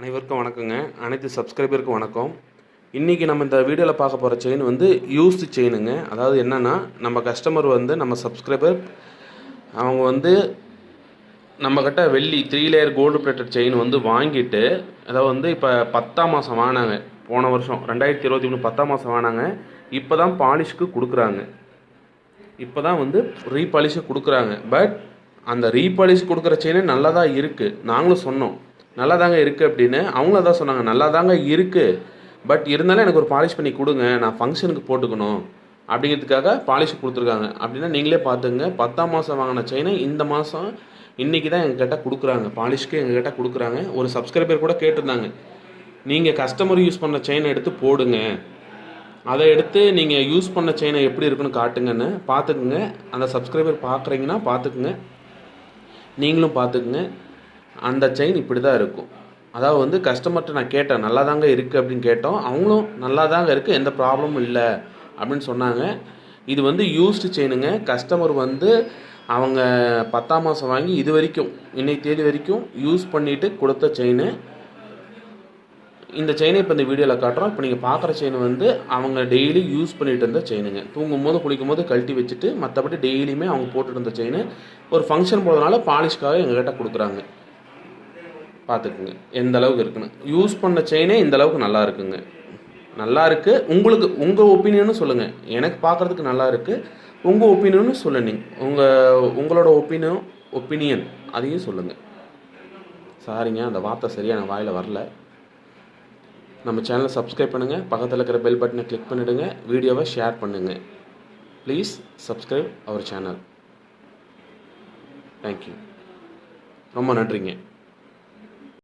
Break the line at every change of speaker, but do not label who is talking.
அனைவருக்கும் வணக்கங்க. அனைத்து சப்ஸ்கிரைபருக்கும் வணக்கம். இன்றைக்கி நம்ம இந்த வீடியோவில் பார்க்க போகிற செயின் வந்து யூஸ்டு செயினுங்க அதாவது என்னென்னா நம்ம கஸ்டமர் வந்து நம்ம சப்ஸ்கிரைபர் அவங்க வந்து நம்மக்கிட்ட வெள்ளி three layer gold plated chain வந்து வாங்கிட்டு அதாவது வந்து இப்போ பத்தாம் மாதம் வாங்கினாங்க. போன வருஷம் ரெண்டாயிரத்தி இருபத்தி மூணு பத்தாம் மாதம் வாங்கினாங்க. இப்போ தான் பாலிஷ்க்கு கொடுக்குறாங்க. இப்போ தான் வந்து ரீபாலிஷை கொடுக்குறாங்க. பட் அந்த ரீபாலிஷ் கொடுக்குற செயினே நல்லா தான் இருக்குது நாங்களும் சொன்னோம். நல்லா தாங்க இருக்குது அப்படின்னு அவங்கள தான் சொன்னாங்க நல்லா தாங்க இருக்குது பட் இருந்தாலும் எனக்கு ஒரு பாலிஷ் பண்ணி கொடுங்க நான் ஃபங்க்ஷனுக்கு போட்டுக்கணும் அப்படிங்கிறதுக்காக பாலிஷ் கொடுத்துருக்காங்க. அப்படின்னா நீங்களே பார்த்துங்க பத்தாம் மாதம் வாங்கின செயினை இந்த மாதம் இன்றைக்கி தான் எங்ககிட்ட கொடுக்குறாங்க. பாலிஷ்க்கு எங்ககிட்ட கொடுக்குறாங்க. ஒரு சப்ஸ்கிரைபர் கூட கேட்டிருந்தாங்க நீங்கள் கஸ்டமர் யூஸ் பண்ண செயினை எடுத்து போடுங்க. அதை எடுத்து நீங்கள் யூஸ் பண்ண செயினை எப்படி இருக்குன்னு காட்டுங்கன்னு பார்த்துக்குங்க. அந்த சப்ஸ்கிரைபர் பார்க்குறீங்கன்னா பார்த்துக்குங்க. நீங்களும் பார்த்துக்குங்க. அந்த செயின் இப்படி தான் இருக்கும். அதாவது வந்து கஸ்டமர்கிட்ட நான் கேட்டேன் நல்லா தாங்க இருக்குது அப்படின்னு கேட்டோம். அவங்களும் நல்லா தாங்க இருக்குது எந்த ப்ராப்ளமும் இல்லை அப்படின்னு சொன்னாங்க. இது வந்து யூஸ்டு செயினுங்க கஸ்டமர் வந்து அவங்க பத்தாம் மாதம் வாங்கி இது வரைக்கும் இன்னைக்கு தேதி வரைக்கும் யூஸ் பண்ணிவிட்டு கொடுத்த செயின் இந்த செயினை இப்போ இந்த வீடியோவில் காட்டுறோம். இப்போ நீங்கள் பார்க்குற செயின் வந்து அவங்க டெய்லி யூஸ் பண்ணிட்டு இருந்த செயினுங்க தூங்கும் போது குளிக்கும் போது கழட்டி வச்சுட்டு மற்றபடி டெய்லியுமே அவங்க போட்டுட்டு இருந்த செயின் ஒரு ஃபங்க்ஷன் போகிறதுனால பாலிஷ்க்காக எங்ககிட்ட கொடுக்குறாங்க. பார்த்துக்குங்க. எந்த அளவுக்கு இருக்குன்னு. யூஸ் பண்ண செயினே இந்த அளவுக்கு நல்லா இருக்குங்க. நல்லா இருக்கு. உங்களுக்கு உங்கள் ஒப்பீனியனும் சொல்லுங்கள் எனக்கு பார்க்குறதுக்கு நல்லா இருக்குது உங்கள் ஒப்பீனியனும் சொல்லுங்க உங்கள் உங்களோட ஒப்பீனியன் ஒப்பீனியன் அதையும் சொல்லுங்கள் சாரிங்க அந்த வார்த்தை சரியாக நான் வாயில் வரல. நம்ம சேனலை சப்ஸ்கிரைப் பண்ணுங்கள் பக்கத்தில் இருக்கிற பெல் பட்டனை கிளிக் பண்ணிவிடுங்க வீடியோவை ஷேர் பண்ணுங்கள் ப்ளீஸ் சப்ஸ்கிரைப் அவர் சேனல் தேங்க்யூ ரொம்ப நன்றிங்க.